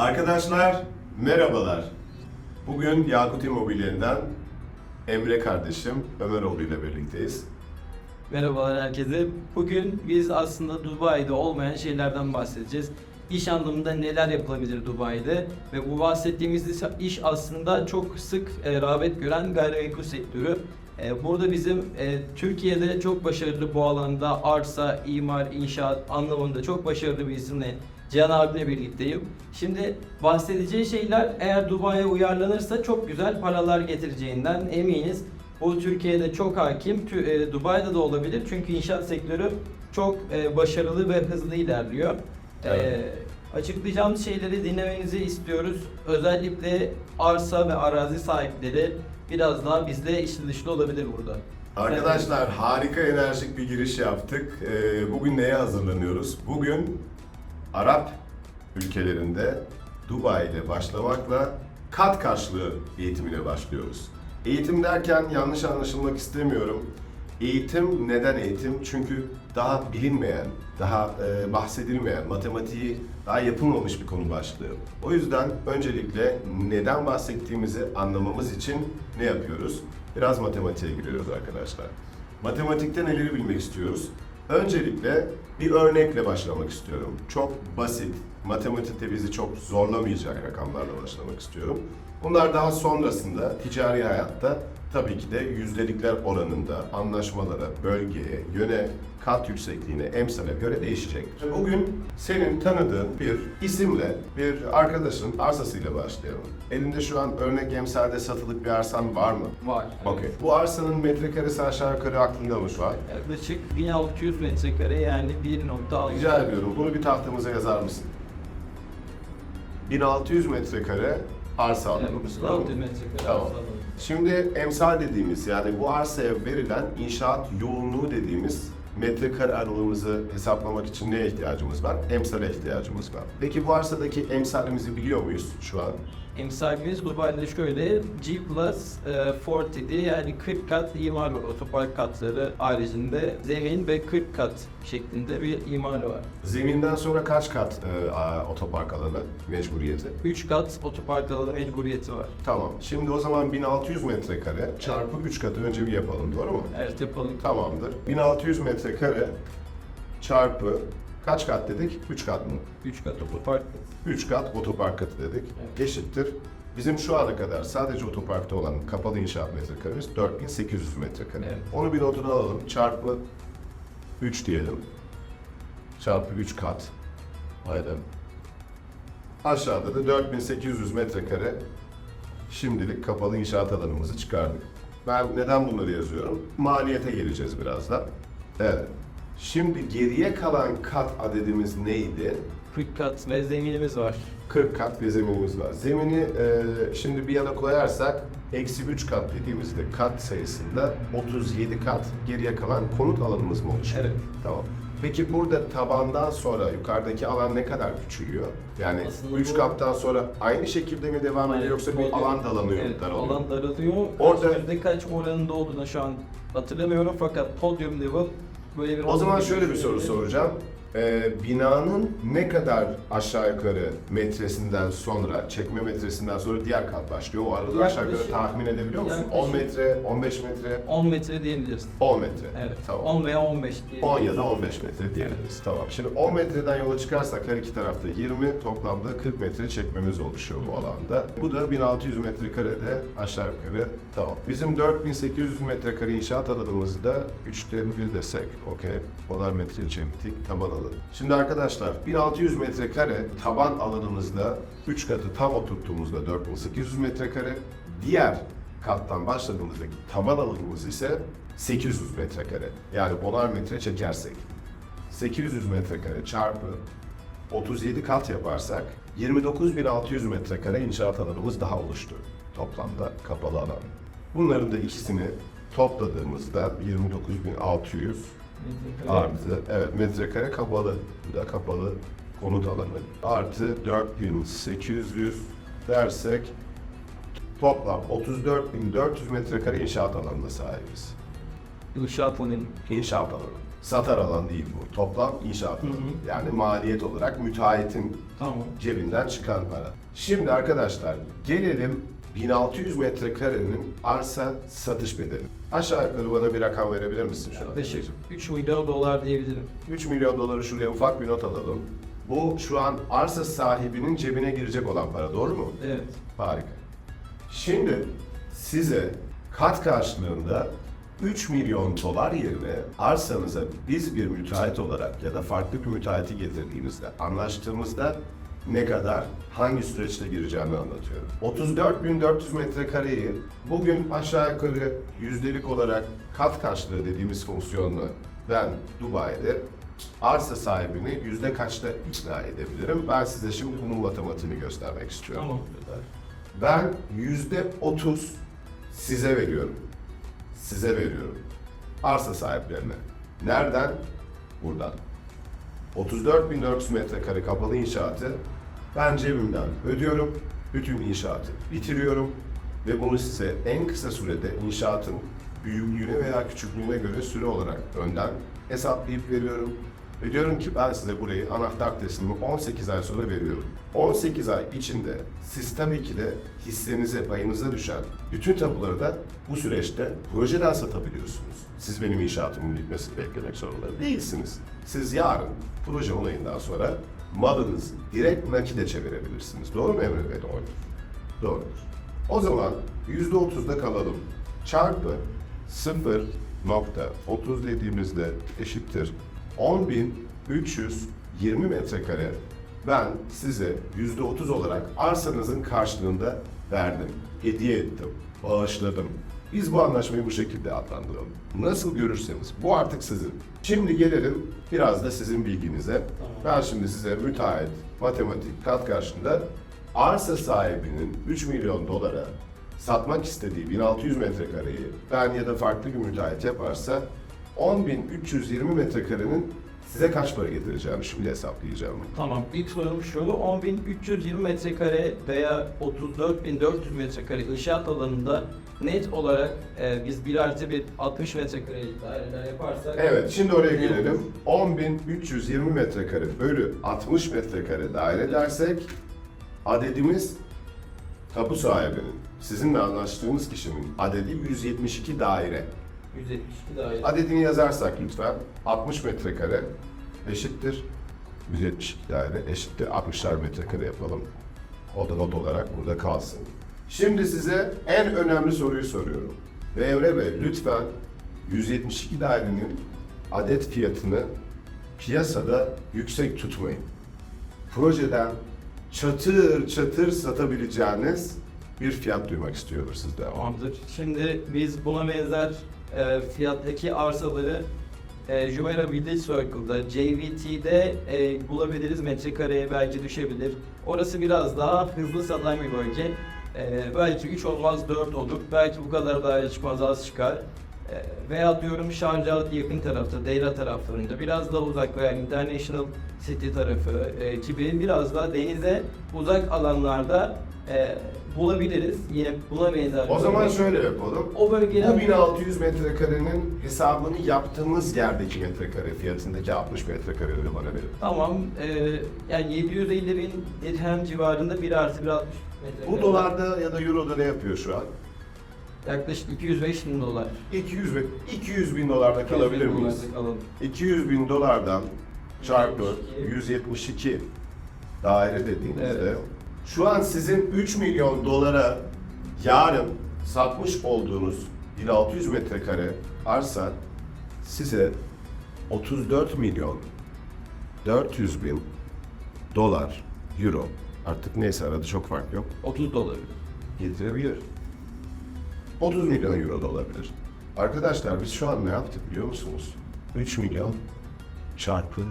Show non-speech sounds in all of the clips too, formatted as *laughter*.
Arkadaşlar merhabalar. Bugün Yakut İmobilya'dan Emre kardeşim Ömeroğlu ile birlikteyiz. Merhabalar herkese. Bugün biz aslında Dubai'de olmayan şeylerden bahsedeceğiz. İş anlamında neler yapılabilir Dubai'de ve bu bahsettiğimiz iş- aslında çok sık e, rağbet gören gayrimenkul sektörü. E, burada bizim e, Türkiye'de çok başarılı bu alanda arsa, imar, inşaat anlamında çok başarılı bir isimle Cihan abiyle birlikteyim. Şimdi bahsedeceği şeyler eğer Dubai'ye uyarlanırsa çok güzel paralar getireceğinden eminiz. Bu Türkiye'de çok hakim, e, Dubai'de de olabilir çünkü inşaat sektörü çok e, başarılı ve hızlı ilerliyor. Evet. E, açıklayacağımız şeyleri dinlemenizi istiyoruz. Özellikle arsa ve arazi sahipleri biraz daha bizle içli dışlı olabilir burada. Arkadaşlar harika enerjik bir giriş yaptık. Ee, Bugün neye hazırlanıyoruz? Bugün Arap ülkelerinde Dubai ile başlamakla kat karşılığı eğitimine başlıyoruz. Eğitim derken yanlış anlaşılmak istemiyorum. Eğitim neden eğitim? Çünkü daha bilinmeyen, daha e, bahsedilmeyen, matematiği daha yapılmamış bir konu başlığı. O yüzden öncelikle neden bahsettiğimizi anlamamız için ne yapıyoruz? Biraz matematiğe giriyoruz arkadaşlar. Matematikte neleri bilmek istiyoruz? Öncelikle bir örnekle başlamak istiyorum. Çok basit, matematikte bizi çok zorlamayacak rakamlarla başlamak istiyorum. Bunlar daha sonrasında ticari hayatta tabii ki de yüzdelikler oranında anlaşmalara, bölgeye, yöne, kat yüksekliğine, emsale göre değişecektir. Bugün senin tanıdığın bir isimle, bir arkadaşın arsasıyla başlayalım. Elinde şu an örnek emsalde satılık bir arsan var mı? Var. Okey. Bu arsanın metrekaresi aşağı yukarı aklında mı şu an? Yaklaşık 1600 metrekare yani 1.6 Rica ediyorum bunu bir tahtamıza yazar mısın? 1600 metrekare arsa alanımız. Evet, doğru mu? 1600 metrekare arsa. Şimdi emsal dediğimiz yani bu arsaya verilen inşaat yoğunluğu dediğimiz metrekare aralığımızı hesaplamak için neye ihtiyacımız var? Emsale ihtiyacımız var. Peki bu arsadaki emsalimizi biliyor muyuz şu an? Emsalimiz Dubai'de şöyle G plus e, 40 diye yani 40 kat imar var. Otopark katları haricinde zemin ve 40 kat şeklinde bir imarı var. Zeminden sonra kaç kat e, otopark alanı mecburiyeti? 3 kat otopark alanı mecburiyeti var. Tamam. Şimdi o zaman 1600 metrekare çarpı 3 katı önce bir yapalım doğru mu? Evet yapalım. Tamamdır. 1600 metrekare çarpı kaç kat dedik? 3 kat mı? 3 kat otopark. 3 kat otopark katı dedik. Evet. Eşittir. Bizim şu ana kadar sadece otoparkta olan kapalı inşaat metrekaremiz 4800 metrekare. Evet. Onu bir notuna alalım. Çarpı 3 diyelim. Çarpı 3 kat. Haydi. Aşağıda da 4800 metrekare şimdilik kapalı inşaat alanımızı çıkardık. Ben neden bunları yazıyorum? Maliyete geleceğiz birazdan. Evet. Şimdi geriye kalan kat adedimiz neydi? 40 kat ve zeminimiz var. 40 kat bir zeminimiz var. Zemini e, şimdi bir yana koyarsak eksi 3 kat dediğimizde kat sayısında 37 kat geriye kalan konut alanımız mı oluşuyor? Evet. Tamam. Peki burada tabandan sonra yukarıdaki alan ne kadar küçülüyor? Yani Aslında 3 bu- kattan sonra aynı şekilde mi devam ediyor yoksa bir alan daralıyor, Evet, daralıyor? alan daralıyor. Orada- Orada kaç oranında olduğunu şu an hatırlamıyorum fakat podium level böyle bir O zaman şöyle bir soru soracağım. Ee, binanın ne kadar aşağı yukarı metresinden sonra, çekme metresinden sonra diğer kat başlıyor? O arada aşağı yukarı Yaklaşık- tahmin edebiliyor musun? yaklaşık- 10 metre, 15 metre, 10 metre diyebiliriz. 10 metre. Evet. Tamam. 10 veya 15 diye. 10 ya da 15 metre diyebiliriz. Tamam. Şimdi 10 metreden yola çıkarsak her iki tarafta 20 toplamda 40 metre çekmemiz oluşuyor bu alanda. Bu da 1600 metrekarede aşağı yukarı tamam. Bizim 4800 metrekare inşaat alanımızda 3'te 1 desek okey. Onar metre çektik taban alanı. Şimdi arkadaşlar 1600 metrekare taban alanımızda 3 katı tam oturttuğumuzda 4800 metrekare. Diğer kattan başladığımızdaki taban alanımız ise 800 metrekare. Yani onar metre çekersek 800 metrekare çarpı 37 kat yaparsak 29.600 metrekare inşaat alanımız daha oluştu toplamda kapalı alan. Bunların da ikisini topladığımızda 29.600 Metrekare. artı evet metrekare kapalı da kapalı konut alanı artı 4800 dersek toplam 34.400 metrekare inşaat alanına sahibiz. İnşaat alanı. İnşaat alanı. satar alan değil bu. Toplam inşaat alanı. Hı hı. Yani maliyet olarak müteahhitin Tamam. cebinden çıkan para. Şimdi arkadaşlar gelelim 1600 metrekarenin arsa satış bedeli. Aşağı yukarı bana bir rakam verebilir misin şu an? Yaklaşık 3 milyon dolar diyebilirim. 3 milyon doları şuraya ufak bir not alalım. Bu şu an arsa sahibinin cebine girecek olan para doğru mu? Evet. Harika. Şimdi size kat karşılığında 3 milyon dolar yerine arsanıza biz bir müteahhit olarak ya da farklı bir müteahhiti getirdiğimizde anlaştığımızda ne kadar hangi süreçte gireceğimi anlatıyorum. 34.400 metrekareyi bugün aşağı yukarı yüzdelik olarak kat karşılığı dediğimiz fonksiyonla ben Dubai'de arsa sahibini yüzde kaçta ikna edebilirim? Ben size şimdi bunun matematiğini göstermek istiyorum. Tamam. Ben yüzde otuz size veriyorum. Size veriyorum. Arsa sahiplerine. Nereden? Buradan. 34.400 metrekare kapalı inşaatı ben cebimden ödüyorum. Bütün inşaatı bitiriyorum. Ve bunu size en kısa sürede inşaatın büyüklüğüne veya küçüklüğüne göre süre olarak önden hesaplayıp veriyorum. Ve diyorum ki ben size burayı anahtar teslimi 18 ay sonra veriyorum. 18 ay içinde siz tabii hissenize, payınıza düşen bütün tapuları da bu süreçte projeden satabiliyorsunuz. Siz benim inşaatımın bitmesini beklemek zorunda değilsiniz. Siz yarın proje olayından sonra malınızı direkt nakide çevirebilirsiniz. Doğru mu Emre Bey? Doğru. Doğrudur. O zaman %30'da kalalım. Çarpı 0.30 dediğimizde eşittir 10.320 metrekare ben size %30 olarak arsanızın karşılığında verdim. Hediye ettim. Bağışladım. Biz bu anlaşmayı bu şekilde adlandıralım. Nasıl görürseniz bu artık sizin. Şimdi gelelim biraz da sizin bilginize. Ben şimdi size müteahhit, matematik, kat karşında arsa sahibinin 3 milyon dolara satmak istediği 1600 metrekareyi ben ya da farklı bir müteahhit yaparsa 10.320 metrekarenin size kaç para getireceğimi şimdi hesaplayacağım. Tamam. İlk sorum şu. 10.320 metrekare veya 34.400 metrekare inşaat alanında net olarak e, biz 1 artı 1 60 metrekare daireler yaparsak Evet, şimdi oraya Ne gelelim. 10.320 metrekare bölü 60 metrekare daire dersek adedimiz tapu sahibinin, sizinle anlaştığımız kişinin adedi 172 daire. 172 daire. Adedini yazarsak lütfen 60 metrekare eşittir 172 daire eşittir 60'lar metrekare yapalım. O da not olarak burada kalsın. Şimdi size en önemli soruyu soruyorum. Ve Emre Bey lütfen 172 dairenin adet fiyatını piyasada yüksek tutmayın. Projeden çatır çatır satabileceğiniz bir fiyat duymak istiyordur sizden. Tamamdır. Şimdi biz buna benzer e, fiyattaki arsaları e, Jumeirah Village Circle'da, JVT'de e, bulabiliriz. Metrekareye belki düşebilir. Orası biraz daha hızlı satan bir bölge. E, belki 3 olmaz 4 olur. Belki bu kadar daire çıkmaz az çıkar. E, veya diyorum Şarjah yakın tarafta, Deyra taraflarında biraz daha uzak veya International City tarafı e, gibi biraz daha denize uzak alanlarda e, bulabiliriz. Yine buna benzer. O bir zaman bölge. şöyle yapalım. O bölgeler Bu 1600 metrekarenin hesabını yaptığımız yerdeki metrekare fiyatındaki 60 metrekareleri bana verin. Tamam. E, yani 750 bin dirhem civarında 1 artı 1 60 metre. Bu dolarda ya da euroda ne yapıyor şu an? Yaklaşık 205 bin dolar. 200 200 bin, 200 bin dolarda kalabilir miyiz? dolarda kalalım. 200 bin dolardan çarpı 172 daire dediğinizde Evet. Şu an sizin 3 milyon dolara yarın satmış olduğunuz 1600 metrekare arsa size 34 milyon 400 bin dolar, euro artık neyse arada çok fark yok 30 dolar. getirebilir. 30 milyon euro da olabilir. Arkadaşlar biz şu an ne yaptık biliyor musunuz? 3 milyon çarpı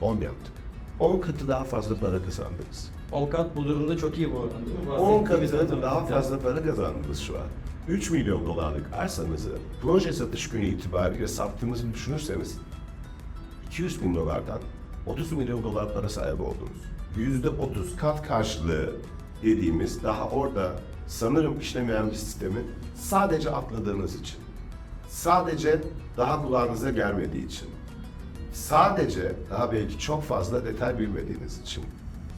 10 yaptık. 10 katı daha fazla para kazandınız. Avukat bu durumda çok iyi bu arada değil mi? 10 Bahsettiğimiz katı daha fazla para kazandınız şu an. 3 milyon dolarlık arsanızı proje satış günü itibariyle sattığınızı düşünürseniz 200 bin dolardan 30 milyon dolar para sahibi oldunuz. %30 kat karşılığı dediğimiz daha orada sanırım işlemeyen bir sistemi sadece atladığınız için sadece daha kulağınıza gelmediği için, sadece daha belki çok fazla detay bilmediğiniz için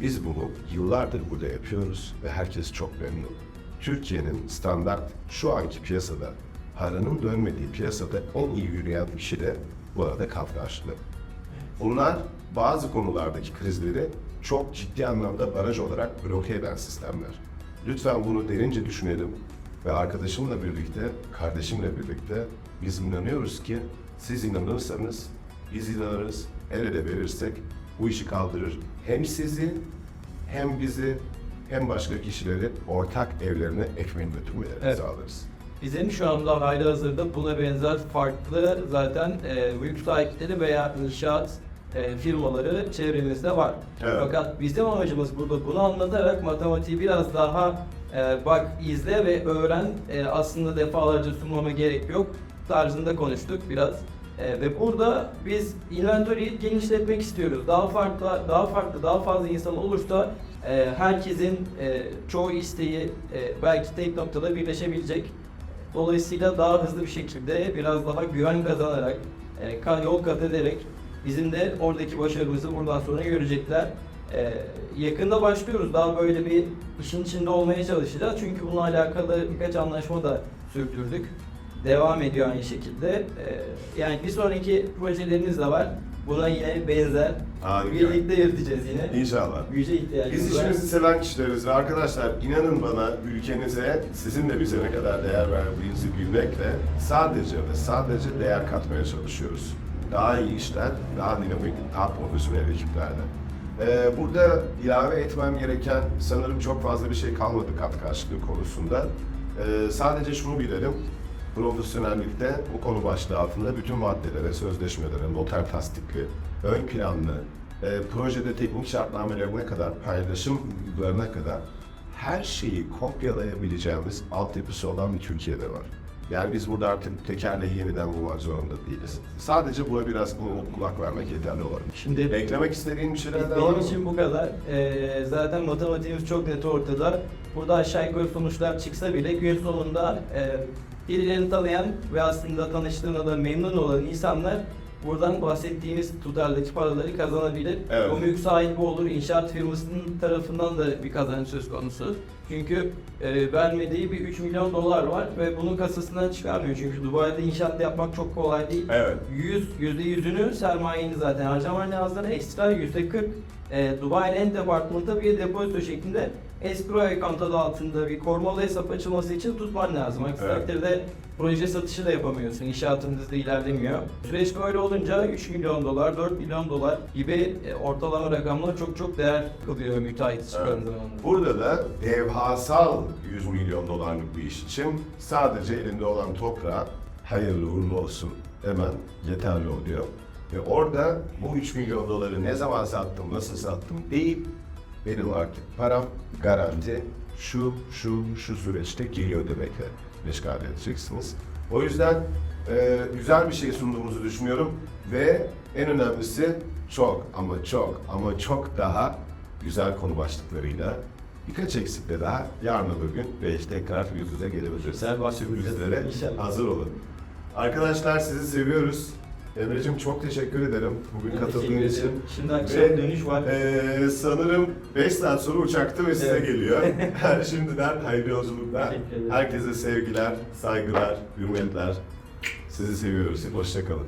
biz bunu yıllardır burada yapıyoruz ve herkes çok memnun. Türkiye'nin standart şu anki piyasada paranın dönmediği piyasada en iyi yürüyen kişi de bu arada kafkaşlı. Bunlar bazı konulardaki krizleri çok ciddi anlamda baraj olarak bloke eden sistemler. Lütfen bunu derince düşünelim ve arkadaşımla birlikte, kardeşimle birlikte biz inanıyoruz ki siz inanırsanız biz inanırız, el ele verirsek bu işi kaldırır. Hem sizi hem bizi hem başka kişileri ortak evlerine ekmeğini götürmeleri Evet. sağlarız. Bizim şu anda hali hazırda buna benzer farklı zaten e, mülk sahipleri veya inşaat e, firmaları çevremizde var. Evet. Fakat bizim amacımız burada bunu anlatarak matematiği biraz daha e, bak izle ve öğren e, aslında defalarca sunmama gerek yok tarzında konuştuk biraz. E, ve burada biz inventory'yi genişletmek istiyoruz. Daha farklı, daha farklı, daha fazla insan olursa e, herkesin e, çoğu isteği e, belki tek noktada birleşebilecek. Dolayısıyla daha hızlı bir şekilde biraz daha güven kazanarak, e, yol kat ederek bizim de oradaki başarımızı buradan sonra görecekler. E, yakında başlıyoruz. Daha böyle bir işin içinde olmaya çalışacağız. Çünkü bununla alakalı birkaç anlaşma da sürdürdük. Devam ediyor aynı şekilde. E, yani bir sonraki projelerimiz de var. Buna yine benzer. Harika. Birlikte yürüteceğiz yine. İnşallah. Güce ihtiyacımız Biz var. işimizi seven kişileriz ve arkadaşlar inanın bana ülkenize sizin de bize ne kadar değer verdiğinizi bilmekle sadece ve sadece değer katmaya çalışıyoruz. Daha iyi işler, daha dinamik, daha profesyonel ekiplerle. Ee, burada ilave etmem gereken sanırım çok fazla bir şey kalmadı kat karşılığı konusunda. Ee, sadece şunu bilelim, profesyonellikte bu konu başlığı altında bütün maddelere, sözleşmelere, noter tasdikli, ön planlı, e, projede teknik şartnamelerine kadar, paylaşımlarına kadar her şeyi kopyalayabileceğimiz altyapısı olan bir Türkiye'de var. Yani biz burada artık tekerleği yeniden bulmak zorunda değiliz. Sadece buna biraz kulak vermek yeterli olabilir. Şimdi Beklemek istediğin bir şeyler var Benim için bu kadar. Ee, zaten matematiğimiz çok net ortada. Burada aşağı yukarı sonuçlar çıksa bile gün sonunda e, birilerini tanıyan ve aslında tanıştığına da memnun olan insanlar buradan bahsettiğimiz tutardaki paraları kazanabilir. Evet. O mülk sahibi olur, inşaat firmasının tarafından da bir kazanç söz konusu. Çünkü e, vermediği bir 3 milyon dolar var ve bunu kasasından çıkarmıyor. Çünkü Dubai'de inşaat yapmak çok kolay değil. Evet. 100, yüzde yüzünü sermayeni zaten harcaman lazım. Ekstra yüzde 40 e, Dubai Land Department'ta bir depozito şeklinde escrow account adı altında bir korumalı hesap açılması için tutman lazım. Aksi Evet. takdirde proje satışı da yapamıyorsun. İnşaatın hızlı ilerlemiyor. Süreç böyle olunca 3 milyon dolar, 4 milyon dolar gibi e, ortalama rakamlar çok çok değer kılıyor müteahhit Evet. zamanında. Burada da devhasal 100 milyon dolarlık bir iş için sadece elinde olan toprağa hayırlı uğurlu olsun hemen yeterli oluyor. Ve orada bu 3 milyon doları ne zaman sattım, nasıl sattım değil, benim artık param garanti şu, şu, şu süreçte geliyor demekle meşgul edeceksiniz. O yüzden e, güzel bir şey sunduğumuzu düşünüyorum ve en önemlisi çok ama çok ama çok daha güzel konu başlıklarıyla birkaç eksikle daha yarın öbür gün belki tekrar yüz yüze gelebiliriz. Sürprizlere İnşallah. hazır olun. Arkadaşlar sizi seviyoruz. Emre'cim çok teşekkür ederim bugün Ben katıldığın için. Şimdi akşam Ve, dönüş var. eee, sanırım 5 saat sonra uçakta ve size Evet. geliyor. *laughs* Şimdiden hayırlı yolculuklar. Herkese sevgiler, saygılar, hürmetler. Sizi seviyoruz. Hoşçakalın.